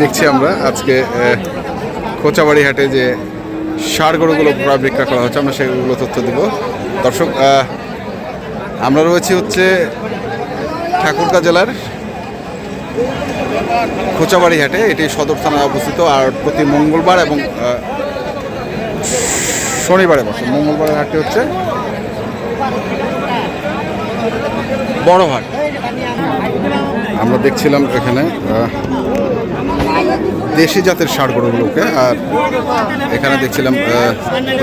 দেখছি আমরা আজকে কোচাবাড়ি হাটে যে সার গরুগুলো ক্রয় বিক্রয় করা হচ্ছে, আমরা সেগুলো তথ্য দিব। দর্শক আমরা রয়েছি হচ্ছে ঠাকুরগাঁ জেলার খোঁচাবাড়ি হাটে এটি সদর থানায় অবস্থিত আর প্রতি মঙ্গলবার এবং শনিবারে বসে। মঙ্গলবারের হাটটি হচ্ছে বড় হাট আমরা দেখছিলাম এখানে দেশি জাতের ষাড় গরুগুলোকে আর এখানে দেখছিলাম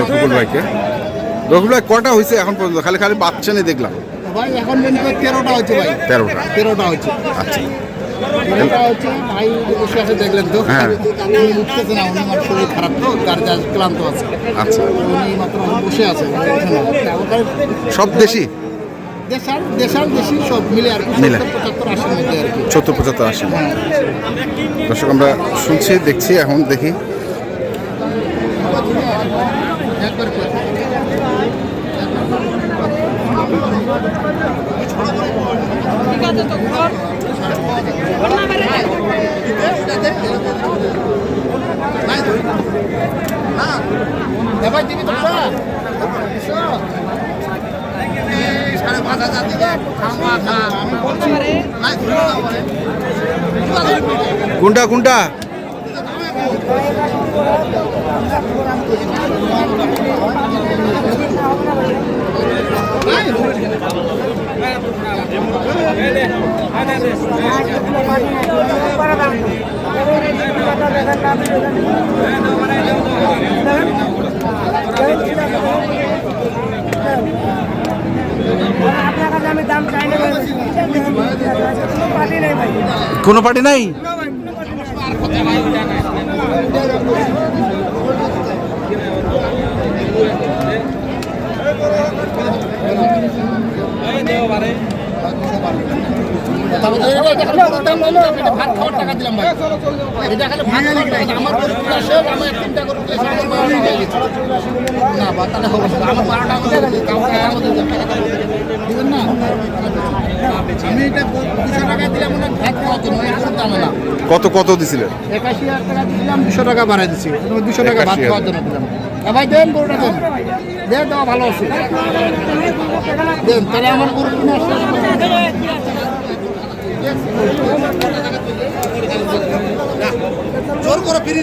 রফিকুল ভাইকে। রফিকুল ভাই কটা হয়েছে এখন পর্যন্ত? খালি খালি বাচ্চা নিয়ে দেখলাম। ভাই এখন তেরোটা হচ্ছে ভাই। তেরোটা। তেরোটা হচ্ছে আচ্ছা। হ্যাঁ। আচ্ছা। সব দেশি? দেশাল দেশাল দেশি সব মিলে আর কি মিলে। সত্তর পঁচাত্তর আশি দর্শক আমরা শুনছি দেখছি এখন দেখি একবার কোনটা কোনটা আপনার কাছে আমি দাম চাই না কোনো পার্টি নেই ভাই কোনো পার্টি নাই। আমার গরু দিবেন না? আমি এটা দুশো টাকা দিলাম ওনার জন্য, না। কত কত দিছিলেন? একাশি হাজার টাকা দিলাম দুশো টাকা বাড়াই দিচ্ছি দুশো টাকা ভাত 81,000 খাওয়ার জন্য দিলাম। ভাই দেন গরুটা দেন। দেন দেওয়া ভালো আছে। দেন তাহলে আমার গরু জোর করে ফিরি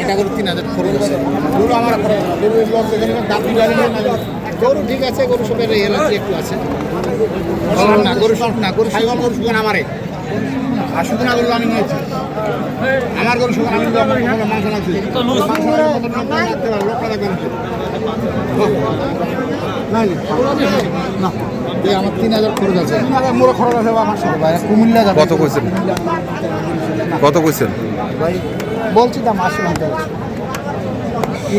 এটা করে তিন হাজার খরচ আছে গরু আমার। গরু ঠিক আছে গরু সবের এলাচি একটু আছে না গরু সব না গরু সাইওয়াল গরু শুকান আমারে আর শুকনা গরু আমি নিয়েছি। আমার গরু শুকনা আমি মাংস লাগছে। মাংস লাগছে, লোক কাটা গরু না না আমার তিন হাজার খরচ আছে। তিন হাজার মোড় খরচ আছে আমার সাথে ভাই কুমিল্লা যাবে। কত কইছেন? কত কইছেন? ভাই বলছি দাম আশি কি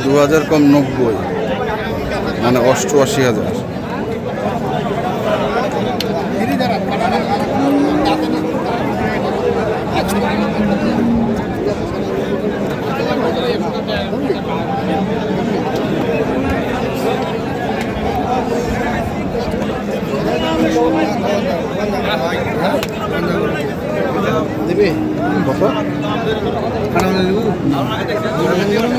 দু হাজার কম নব্বই মানে অষ্টআশি হাজার দাদা তোকে তো তামালে ঝালি কাটা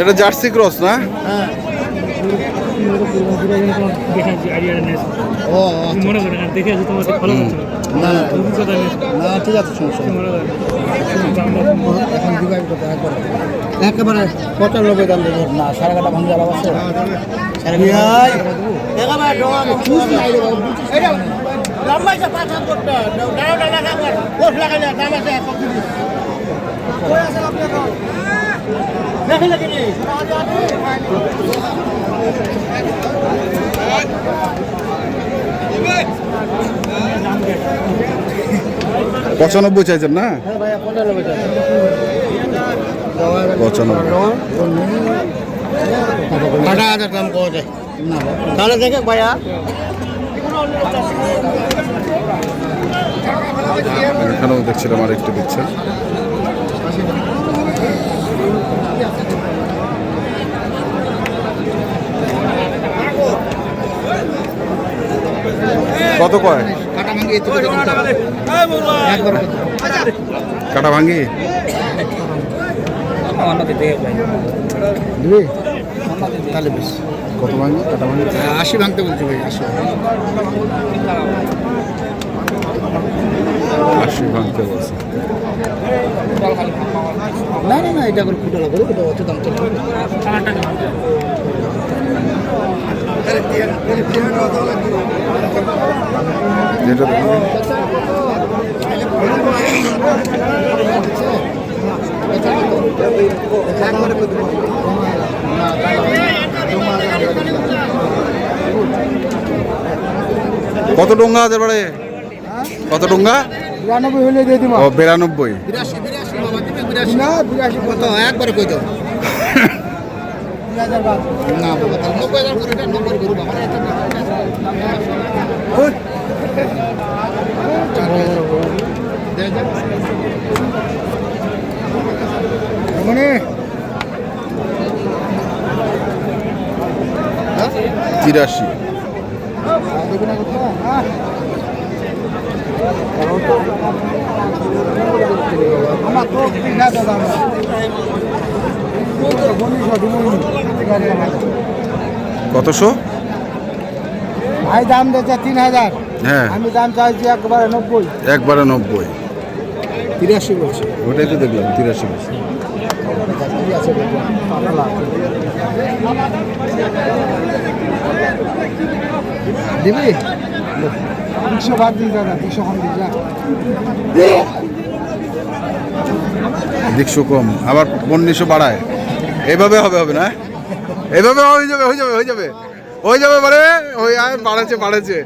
এটা জার্সি ক্রস না হ্যাঁ মনে। মনে একবারে পঁচানব্বই দাম দেবো না সাড়ে কাটা ভাঙি আলাপ আছে একেবারে পঁচানব্বই চাইছেন না? পঁচানব্বই। হাজার দাম পাওয়া যায়? না তাহলে দেখে ভাইয়া। এখানেও দেখছিলাম আর একটু দিচ্ছে কত কয়? কাটা ভাঙ্গি দিবি তাহলে বেশ। কত ভাঙ্গি কাটা ভাঙ্গি আশি ভাঙতে বলছি ভাই আশি। আশি ভাঙতে বলছে। এটা করে ফুটে করে এটা অত দাম চলে কত ডোঙ্গা আছে বাড়ে কত ডোঙ্গা বিরানব্বই হলে দিয়ে দিব। ও বিরানব্বই। বিরাশি বিরাশি। না বিরাশি কত? একবারে কই দাও। না বাবা তাহলে নব্বই হাজার করে এটা এটা। মানে? তিরাশি আমার তো তিন হাজার দাম কতশো ভাই দাম দিয়েছে তিন হাজার। হ্যাঁ। আমি দাম চাইছি একবারে নব্বই। একবারে নব্বই। তিরাশি বলছি। ওটাই তো দেখলাম তিরাশি বলছে। দিবি? দুশো বাদ দিন দাদা দুশো কম দিস দেখছ কম আবার পনেরোশো বাড়ায়। এভাবে হবে হবে না? এভাবে হয়ে যাবে হয়ে যাবে হয়ে যাবে। হয়ে যাবে মানে ওই আর বাড়াচ্ছে বাড়াচ্ছে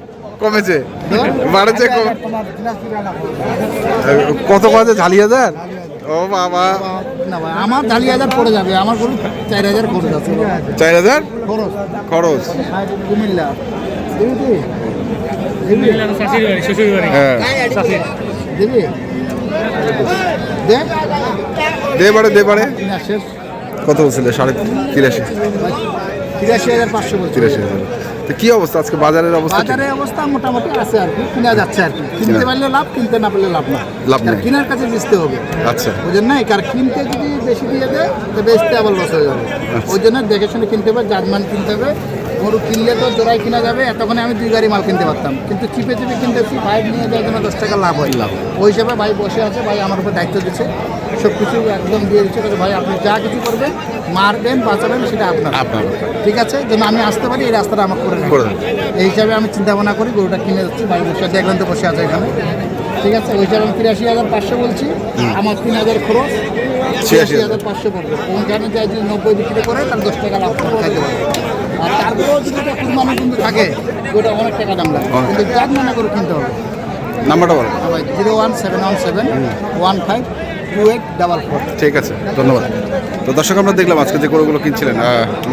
কমেছে। বাড়াচ্ছে কত বাজে ঝালি হাজার ও বাবা। আমার ঢালি হাজার পড়ে যাবে আমার গরু চার হাজার খরচ আছে। চার হাজার খরচ। খরচ। কুমিল্লা। দে বাড়ে দে না শেষ কত বলছিল? সাড়ে তিরাশি। তিরাশি হাজার। পাঁচশো তিরাশি হাজার কি অবস্থা আজকে? বাজারের অবস্থা? বাজারের অবস্থা মোটামুটি আছে আর কি। কিনা যাচ্ছে আর কি। কিনতে পারলে লাভ কিনতে না পারলে লাভ না। লাভ নেই। কেনার কাছে বেচতে হবে। আচ্ছা। বুঝেন নাই? কারণ কিনতে যদি বেশি দিয়ে দেয় তো বেচতে আবার লস হয়ে যাবে। আচ্ছা। ওই জন্য দেখে শুনে কিনতে হবে জাজমান কিনতে হবে গরু কিনলে তো জোড়াই কিনা যাবে এতক্ষণে আমি দুই গাড়ি মাল কিনতে পারতাম। কিন্তু চিপে চিপে কিনতেছি বাইক নিয়ে যাওয়ার জন্য দশ টাকা লাভ হয়। লাভ ওই হিসাবে ভাই বসে আছে ভাই আমার উপর দায়িত্ব দিচ্ছে। সব কিছু একদম দিয়ে দিচ্ছে। ভাই আপনি যা কিছু করবেন মারবেন বাঁচাবেন সেটা আপনার। আপনার ঠিক আছে? যেন আমি আসতে পারি এই রাস্তাটা আমার করে এই হিসাবে আমি চিন্তা ভাবনা করি গরুটা কিনে যাচ্ছি। ভাই বসে দেখবেন তো বসে আছে এখানে। ঠিক আছে? ওই হিসাবে আমি তিরাশি হাজার পাঁচশো বলছি। আমার তিন হাজার খরচ। ছিয়াশি হাজার। পাঁচশো পড়বে ওখানে যাই যদি নব্বই বিক্রি করে তাহলে দশ টাকা লাভ খাইতে পারবে। থাকে ওটা অনেক টাকা দাম লাগে। কিন্তু জাত মানা করে কিনতে হবে। নাম্বারটা বলো। Zero one seven one seven one five two eight double four. ঠিক আছে ধন্যবাদ। তো দর্শক আমরা দেখলাম আজকে যে গরুগুলো কিনছিলেন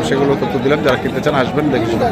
সেগুলো তথ্য দিলাম যারা কিনতে চান আসবেন দেখে শুনে